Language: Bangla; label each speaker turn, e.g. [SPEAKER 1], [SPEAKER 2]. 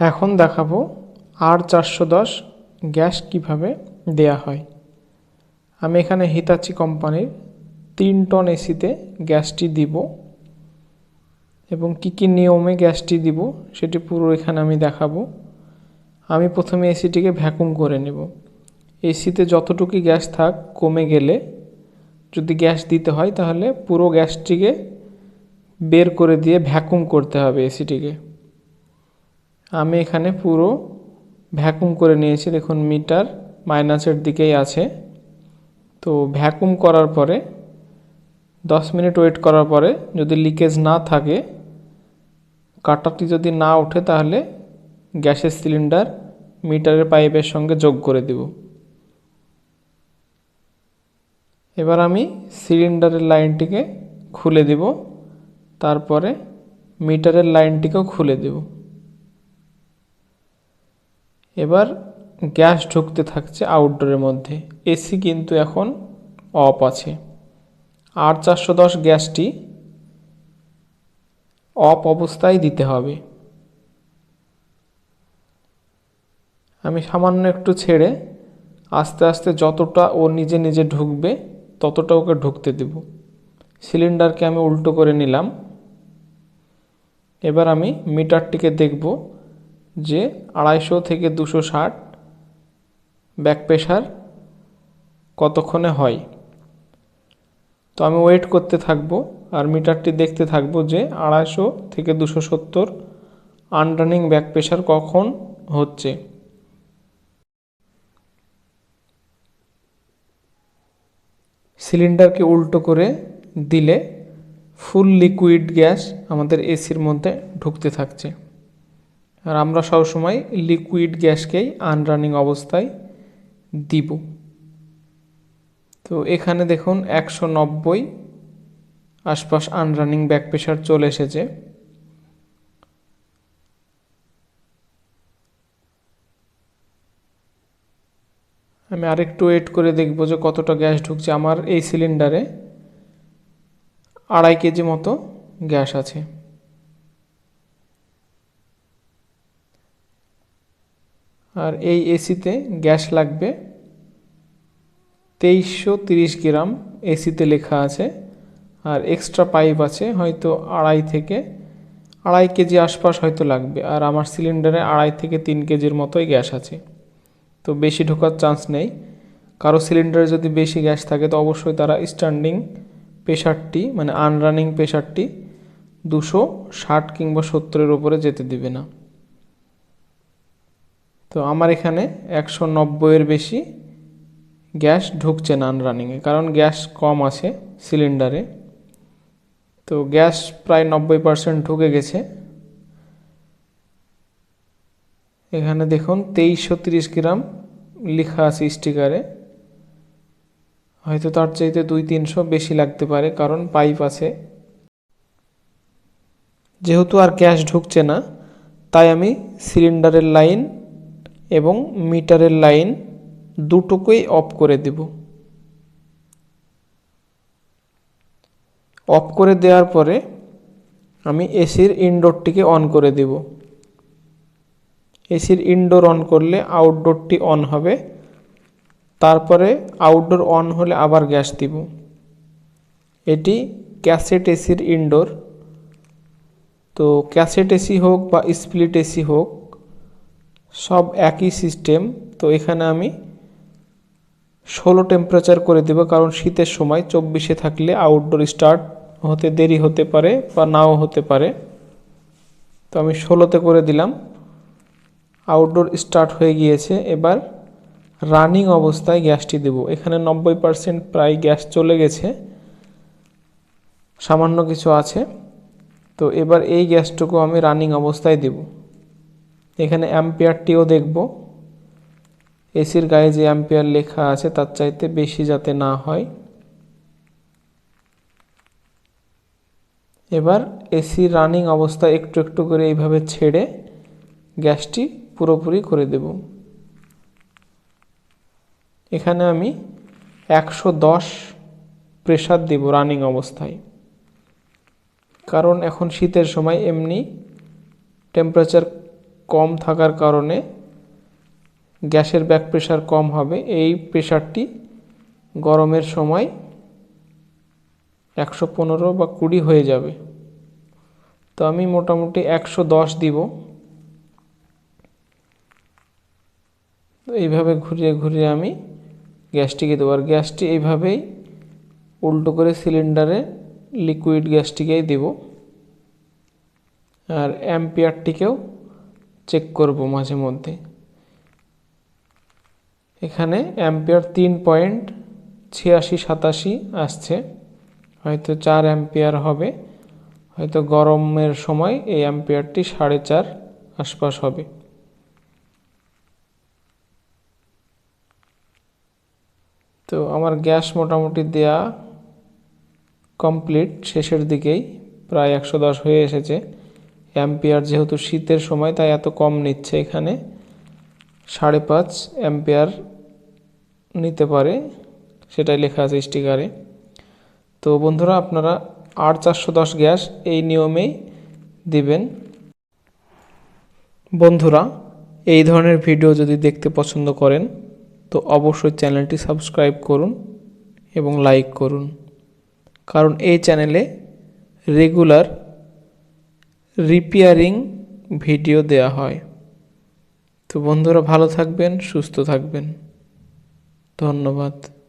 [SPEAKER 1] এখন দেখাবো আর চারশো দশ গ্যাস কীভাবে দেয়া হয়। আমি এখানে হিতাচি কোম্পানির তিন টন এসিতে গ্যাসটি দিব এবং কি কি নিয়মে গ্যাসটি দিব সেটি পুরো এখানে আমি দেখাবো। আমি প্রথমে এসিটিকে ভ্যাকুম করে নেব। এসিতে যতটুকু গ্যাস থাক কমে গেলে যদি গ্যাস দিতে হয় তাহলে পুরো গ্যাসটিকে বের করে দিয়ে ভ্যাকুম করতে হবে এসিটিকে। আমি এখানে পুরো ভ্যাকুম করে নিয়েছি। দেখুন, মিটার মাইনাসের দিকেই আছে। তো ভ্যাকুম করার পরে, দশ মিনিট ওয়েট করার পরে যদি লিকেজ না থাকে কাটারটি যদি না ওঠে, তাহলে গ্যাসের সিলিন্ডার মিটারের পাইপের সঙ্গে যোগ করে দেব। এবার আমি সিলিন্ডারের লাইনটিকে খুলে দেব। তারপরে মিটারের লাইনটিকেও খুলে দেব। এবার গ্যাস ঢুকতে থাকছে আউটডোরের মধ্যে। এসি কিন্তু এখন অফ আছে। আর চারশো দশ গ্যাসটি অফ অবস্থায় দিতে হবে। আমি সামান্য একটু ছেড়ে আস্তে আস্তে যতটা ও নিজে নিজে ঢুকবে, ততটা ওকে ঢুকতে দেব। সিলিন্ডারকে আমি উল্টো করে নিলাম। এবার আমি মিটারটিকে দেখব। যে আড়াইশো থেকে দুশো ষাট ব্যাক প্রেশার কতক্ষণে হয়। তো আমি ওয়েট করতে থাকব আর মিটারটি দেখতে থাকব যে আড়াইশো থেকে দুশো সত্তর আনরানিং ব্যাক প্রেশার কখন হচ্ছে। সিলিন্ডারকে উল্টো করে দিলে ফুল লিকুইড গ্যাস আমাদের এসির মধ্যে ঢুকতে থাকছে। আর আমরা সবসময় লিকুইড গ্যাসকেই আনরানিং অবস্থায় দিব। তো এখানে দেখুন একশো নব্বই আশপাশ আনরানিং ব্যাক প্রেশার চলে এসেছে। আমি আরেকটু ওয়েট করে দেখব যে কতটা গ্যাস ঢুকছে। আমার এই সিলিন্ডারে আড়াই কেজি মতো গ্যাস আছে। আর এই এসিতে গ্যাস লাগবে তেইশশো তিরিশ গ্রাম এসিতে লেখা আছে। আর এক্সট্রা পাইপ আছে, হয়তো আড়াই থেকে আড়াই কেজি আশপাশ হয়তো লাগবে। আর আমার সিলিন্ডারে আড়াই থেকে তিন কেজির মতোই গ্যাস আছে। তো বেশি ঢোকার চান্স নেই। কারও সিলিন্ডারে যদি বেশি গ্যাস থাকে, তো অবশ্যই তারা স্ট্যান্ডিং প্রেশারটি মানে আনরানিং প্রেশারটি দুশো ষাট কিংবা সত্তরের ওপরে যেতে দিবে না। তো আমার এখানে একশো নব্বইয়ের বেশি গ্যাস ঢুকছে না রানিংয়ে কারণ গ্যাস কম আছে সিলিন্ডারে তো গ্যাস প্রায় নব্বই পার্সেন্ট ঢুকে গেছে। এখানে দেখুন তেইশশো তিরিশ গ্রাম লেখা আছে স্টিকারে হয়তো তার চাইতে দুই তিনশো বেশি লাগতে পারে, কারণ পাইপ আছে। যেহেতু আর গ্যাস ঢুকছে না, তাই আমি সিলিন্ডারের লাইন এবং মিটারের লাইন দুটোকেই অফ করে দেব। অফ করে দেওয়ার পরে আমি এসির ইনডোরটিকে অন করে দেব। এসির ইনডোর অন করলে আউটডোরটি অন হবে। তারপরে আউটডোর অন হলে আবার গ্যাস দিব। এটি ক্যাসেট এসির ইনডোর। তো ক্যাসেট এসি হোক বা স্প্লিট এসি হোক সব একই সিস্টেম তো এখানে আমি ষোলো টেম্পারেচার করে দেবো, কারণ শীতের সময় চব্বিশে থাকলে আউটডোর স্টার্ট হতে দেরি হতে পারে বা নাও হতে পারে। তো আমি ষোলোতে করে দিলাম। আউটডোর স্টার্ট হয়ে গিয়েছে। এবার রানিং অবস্থায় গ্যাসটি দেব। এখানে নব্বই পারসেন্ট প্রায় গ্যাস চলে গেছে। সামান্য কিছু আছে। তো এবার এই গ্যাসটুকু আমি রানিং অবস্থায় দেব। এখানে অ্যাম্পিয়ারটিও দেখব। এসির গায়ে যে অ্যাম্পিয়ার লেখা আছে, তার চাইতে বেশি যাতে না হয়। এবার এসি রানিং অবস্থা একটু একটু করে এইভাবে ছেড়ে গ্যাসটি পুরোপুরি করে দেব। এখানে আমি একশো দশ প্রেশার দেব রানিং অবস্থায়। কারণ এখন শীতের সময় এমনি টেম্পারেচার কম থাকার কারণে গ্যাসের ব্যাক প্রেশার কম হবে। এই প্রেশারটি গরমের সময় একশো পনেরো বা কুড়ি হয়ে যাবে। তো আমি মোটামুটি একশো দশ দিব। এইভাবে ঘুরিয়ে ঘুরিয়ে আমি গ্যাসটিকে দেবো। আর গ্যাসটি এইভাবেই উল্টো করে সিলিন্ডারে লিকুইড গ্যাসটিকেই দেব। আর অ্যাম্পিয়ারটিকেও চেক করব মাঝে মধ্যে। এখানে অ্যাম্পিয়ার তিন পয়েন্ট ছিয়াশি সাতাশি আসছে। হয়তো চার অ্যাম্পিয়ার হবে। হয়তো গরমের সময় এই অ্যাম্পিয়ারটি সাড়ে চার আশপাশ হবে। তো আমার গ্যাস মোটামুটি দেয়া কমপ্লিট। শেষের দিকেই প্রায় একশো দশ হয়ে এসেছে। অ্যাম্পিয়ার যেহেতু শীতের সময়, তাই এত কম নিচ্ছে এখানে। সাড়ে পাঁচ অ্যাম্পিয়ার নিতে পারে, সেটাই লেখা আছে স্টিকারে। তো বন্ধুরা, আপনারা আর চারশো দশ গ্যাস এই নিয়মেই দিবেন। বন্ধুরা, এই ধরনের ভিডিও যদি দেখতে পছন্দ করেন, তো অবশ্যই চ্যানেলটি সাবস্ক্রাইব করুন এবং লাইক করুন। কারণ এই চ্যানেলে রেগুলার রিপেয়ারিং ভিডিও দেয়া হয়। তো বন্ধুরা ভালো থাকবেন সুস্থ থাকবেন। ধন্যবাদ।